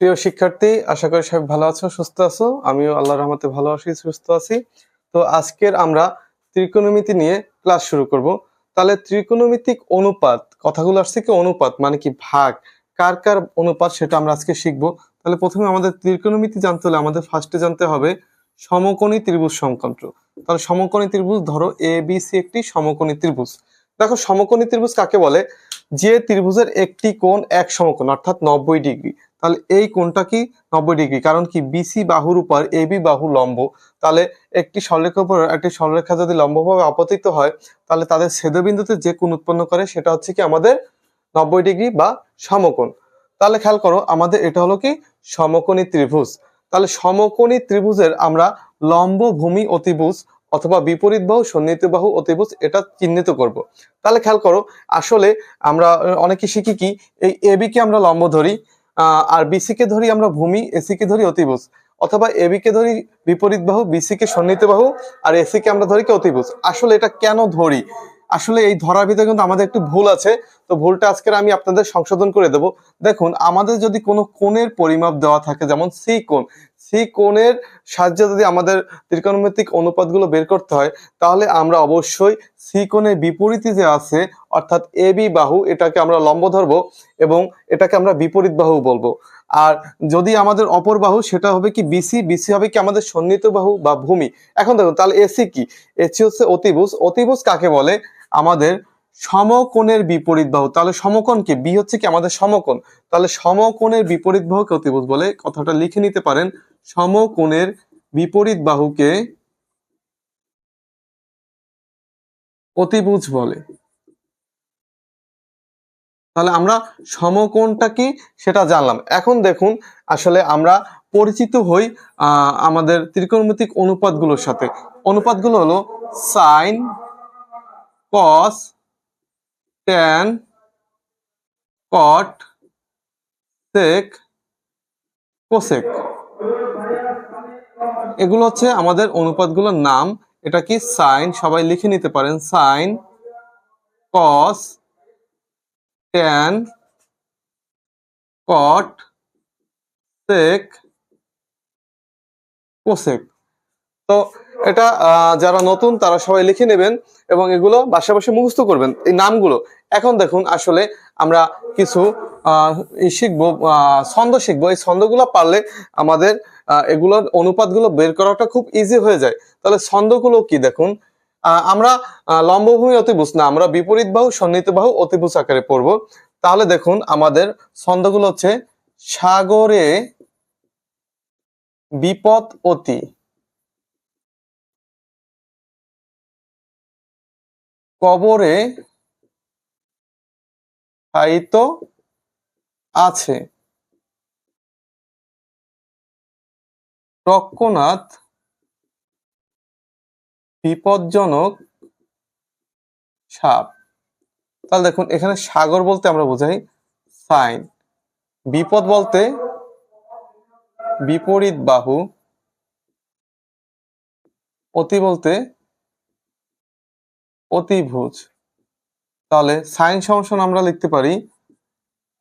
প্রিয় শিক্ষার্থী, আশা করি সবাই ভালো আছো, সুস্থ আছো। আমিও আল্লাহর রহমতে ভালো আছি, সুস্থ আছি। তো আজকের আমরা ত্রিকোণমিতি নিয়ে ক্লাস শুরু করব। তাহলে ত্রিকোণমিতিক অনুপাত, কথাগুলো আসছে কি অনুপাত মানে কি ভাগ? কার কার অনুপাত সেটা আমরা আজকে শিখব। তাহলে প্রথমে আমাদের ত্রিকোণমিতি জানতে হলে আমাদের ফার্স্টে জানতে হবে সমকোণী ত্রিভুজ সংক্রান্ত তাহলে সমকোণী ত্রিভুজ ধরো এ বি সি একটি সমকোণী ত্রিভুজ। দেখো সমকোণী ত্রিভুজ কাকে বলে? যে ত্রিভুজের একটি কোণ এক সমকোণ, অর্থাৎ নব্বই ডিগ্রি। তাহলে এই কোণটা কি? নব্বই ডিগ্রি। কারণ কি? বিসি বাহুর উপর এ বি বাহু লম্ব। তাহলে একটি সরলরেখার উপর, একটি সরলরেখা যদি লম্বভাবে আপতিত হয়, তাহলে তাদের ছেদবিন্দুতে যে কোণ উৎপন্ন করে, সেটা হচ্ছে কি আমাদের নব্বই ডিগ্রি বা সমকোণ। তাহলে খেয়াল করো, আমাদের এটা হলো কি? সমকোণী ত্রিভুজ। তাহলে সমকোণী ত্রিভুজের আমরা লম্ব ভূমি অতিভুজ অথবা বিপরীত বাহু, সন্নিহিত বাহু, অতিভুজ, এটা চিহ্নিত করব। তাহলে খেয়াল করো, আসলে আমরা অনেকে শিখি কি, এই এবি কে আমরা লম্ব ধরি আর বিসি কে ধরি আমরা ভূমি এসি কে ধরি অতিভুজ। অথবা এবি কে ধরি বিপরীত বাহু বিসি কে সন্নিহিত বাহু, আর এসি কে আমরা ধরি কি অতিভুজ। আসলে এটা কেন ধরি? আসলে এই ধরার ভিতরে কিন্তু আমাদের একটু ভুল আছে। তো ভুলটা আজকের আমি আপনাদের সংশোধন করে দেব। দেখুন, আমাদের যদি কোনো কোণের পরিমাপ দেওয়া থাকে, যেমন সি কোণ, সি কোণের সাহায্যে যদি আমাদের ত্রিকোণমিতিক অনুপাতগুলো বের করতে হয়, তাহলে আমরা অবশ্যই সি কোণের বিপরীতে যে আছে, অর্থাৎ এ বি বাহু, এটাকে আমরা লম্ব ধরবো এবং এটাকে আমরা বিপরীত বাহু বলব। আর যদি আমাদের অপর বাহু, সেটা হবে কি বিসি বিসি হবে কি আমাদের সন্নিহিত বাহু বা ভূমি। এখন দেখুন, তাহলে এসি কি? এসি হচ্ছে অতিভুজ। অতিভুজ কাকে বলে? আমাদের সমকোণের বিপরীত বাহু। তাহলে সমকোণ কি? বি হচ্ছে কি আমাদের সমকোণ। তাহলে সমকোণের বিপরীত বাহুকে অতিভুজ বলে কথাটা লিখে নিতে পারেন। সমকোণের বিপরীত বাহুকে অতিভুজ বলে। তাহলে আমরা সমকোণটা কি? সেটা জানলাম। এখন দেখুন, আসলে আমরা পরিচিত হই আমাদের ত্রিকোণমিতিক অনুপাতগুলোর সাথে। অনুপাতগুলো হলো sine cos tan cot sec cosec এগুলো হচ্ছে আমাদের অনুপাতগুলোর নাম। এটা কি সাইন সবাই লিখে নিতে পারেন। Sine cos tan cot sec cosec তো এটা যারা নতুন, তারা সবাই লিখে নেবেন এবং এগুলো বাসা বসে মুখস্থ করবেন। এই নামগুলো। এখন দেখুন, আসলে আমরা কিছু শিখব ছন্দ শিখব। এই ছন্দগুলো পারলে আমাদের এগুলোর অনুপাতগুলো বের করাটা খুব ইজি হয়ে যায়। তাহলে ছন্দগুলো কি দেখুন? আমরা লম্বভূমি অতিভুজ না, আমরা বিপরীত বাহু, সন্নিহিত বাহু অতিভুজ আকারে পড়ব। তাহলে দেখুন, আমাদের ছন্দগুলো হচ্ছে সাগরে বিপদ অতি। কবরে সাহিত্য আছে। রক্ষনাথ বিপজ্জনক সাপ। তাহলে দেখুন, এখানে সাগর বলতে আমরা বোঝাই সাইন। বিপদ বলতে বিপরীত বাহু, অতি বলতে অতিভুজ। তাহলে সাইন সমস্যা আমরা লিখতে পারি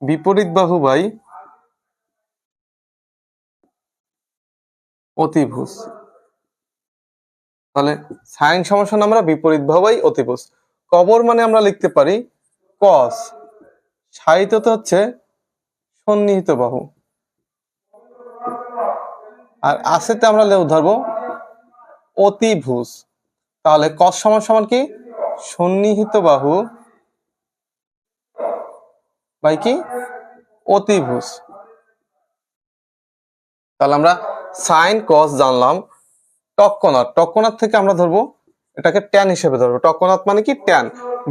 বিপরীত বাহু বাই অতিভুজ। তাহলে সাইন সমস্যা আমরা বিপরীত বাহু বাই অতিভুজ। কবর মানে আমরা লিখতে পারি কস সাহিত্যতে হচ্ছে সন্নিহিত বাহু। আর আসেতে আমরা ধরবো অতিভুজ। তাহলে কস সমান সমান কি? সন্নিহিত বাহু, বাই কি? অতিভুজ। তাহলে আমরা সাইন কস জানলাম। টক্কনাথ। টক্কনাথ থেকে আমরা ধরবো, এটাকে ট্যান হিসেবে ধরবো। টক্কনাথ মানে কি? ট্যান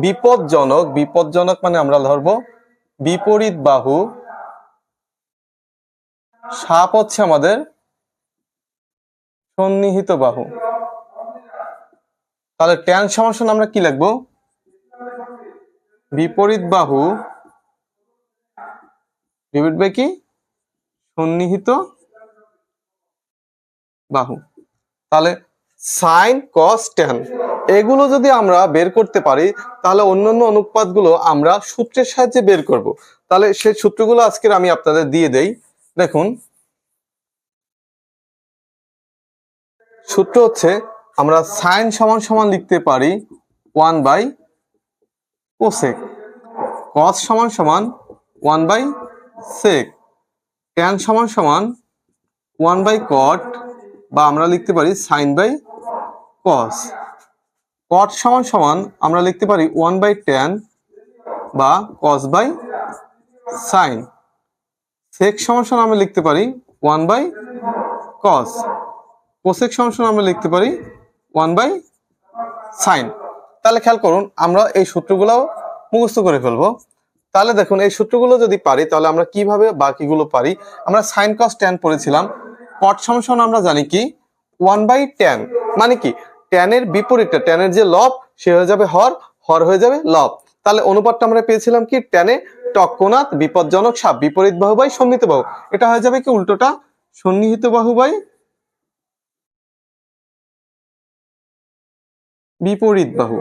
বিপদজনক বিপদজনক মানে আমরা ধরবো, বিপরীত বাহু সাপ হচ্ছে আমাদের সন্নিহিত বাহু। তাহলে ট্যান সমান আমরা কি লিখব? বিপরীত বাহু বিপরীত বাহু কি? সন্নিহিত বাহু। তাহলে সাইন কস ট্যান এগুলো যদি আমরা বের করতে পারি, তাহলে অন্যান্য অনুপাতগুলো আমরা সূত্রের সাহায্যে বের করব। তাহলে সেই সূত্রগুলো আজকের আমি আপনাদের দিয়ে দেই। দেখুন, সূত্র হচ্ছে আমরা সাইন সমান সমান লিখতে পারি ওয়ান বাই কোসেক কস সমান সমান ওয়ান বাই সেক ট্যান সমান সমান ওয়ান বাই কট বা আমরা লিখতে পারি সাইন বাই কস কট সমান সমান আমরা লিখতে পারি ওয়ান বাই ট্যান বা কস বাই সাইন সেক সমান সমান আমরা লিখতে পারি ওয়ান বাই কস কোসেক সমান সমান আমরা লিখতে পারি ওয়ান বাই সাইন তাহলে খেয়াল করুন, আমরা এই সূত্রগুলো মুখস্থ করে ফেলব। তাহলে দেখুন, এই সূত্রগুলো যদি পারি, তাহলে আমরা কীভাবে বাকিগুলো পারি? আমরা সাইন কস ট্যান পড়েছিলাম। কট সমান আমরা জানি কি? ওয়ান বাই ট্যান মানে কি? ট্যানের বিপরীতটা ট্যানের যে লব, সে হয়ে যাবে হর হর হয়ে যাবে লব। তাহলে অনুপাতটা আমরা পেয়েছিলাম কি? ট্যানে টক্কনাথ বিপজ্জনক সাপ, বিপরীত বাহু বাই সন্নিহিত বাহু। এটা হয়ে যাবে কি? উল্টোটা সন্নিহিত বাহু বাই বিপরীত বাহু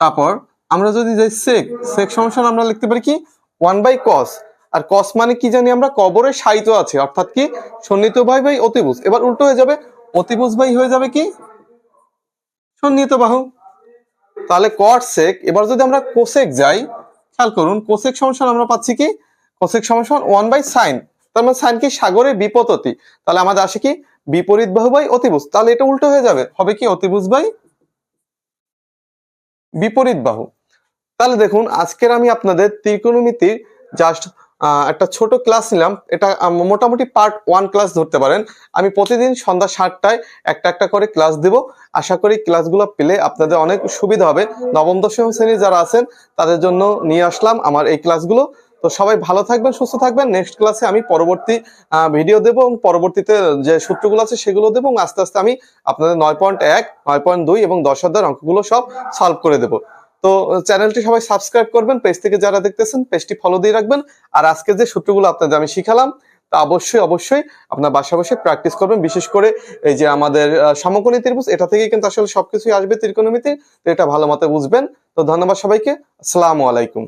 তারপর আমরা যদি যাই সেক সেক সমস্যা আমরা লিখতে পারি কি? ওয়ান বাই কস আর কস মানে কি জানি আমরা? কবরে সাইত আছে, অর্থাৎ কি? সন্নিহিত বাই বাই অতিভুজ। এবার উল্টো হয়ে যাবে, অতিভুজ বাই হয়ে যাবে কি? সন্নিহিত বাহু। তাহলে কট সেক এবার যদি আমরা কোসেক যাই, খেয়াল করুন কোসেক সমস্যা আমরা পাচ্ছি কি? কোসেক সমস্যা ওয়ান বাই সাইন তার মানে সাইন কি সাগরের বিপততি। তাহলে আমাদের আসে কি? বিপরীত বাহু বাই অতিভুজ। তাহলে এটা উল্টো হয়ে যাবে। হবে কি অতিভুজ বাই বিপরীত বাহু। তাহলে দেখুন, আজকের আমি আপনাদের ত্রিকোণমিতির জাস্ট একটা ছোট ক্লাস নিলাম। এটা মোটামুটি পার্ট ওয়ান ক্লাস ধরতে পারেন। আমি প্রতিদিন সন্ধ্যা সাতটায় একটা একটা করে ক্লাস দেব। আশা করি ক্লাসগুলো পেলে আপনাদের অনেক সুবিধা হবে। নবম, দশম শ্রেণির যারা আছেন, তাদের জন্য নিয়ে আসলাম আমার এই ক্লাসগুলো তো সবাই ভালো থাকবেন, সুস্থ থাকবেন। নেক্সট ক্লাসে আমি পরবর্তী ভিডিও দেবো এবং পরবর্তীতে যে সূত্রগুলো আছে সেগুলো দেবো এবং আস্তে আস্তে আমি আপনাদের নয় পয়েন্ট এক, নয় পয়েন্ট দুই এবং দশ হাজার অঙ্কগুলো সব সলভ করে দেবো। তো চ্যানেলটি সবাই সাবস্ক্রাইব করবেন পেজ থেকে যারা দেখতেছেন পেজটি ফলো দিয়ে রাখবেন। আর আজকে যে সূত্রগুলো আপনাদের আমি শিখালাম, তা অবশ্যই অবশ্যই আপনার বাসা বসে প্র্যাকটিস করবেন। বিশেষ করে এই যে আমাদের সমকোণী ত্রিভুজ, এটা থেকেই কিন্তু আসলে সবকিছুই আসবে ত্রিকোণমিতি, তো এটা ভালো মতো বুঝবেন। তো ধন্যবাদ সবাইকে। আসসালামু আলাইকুম।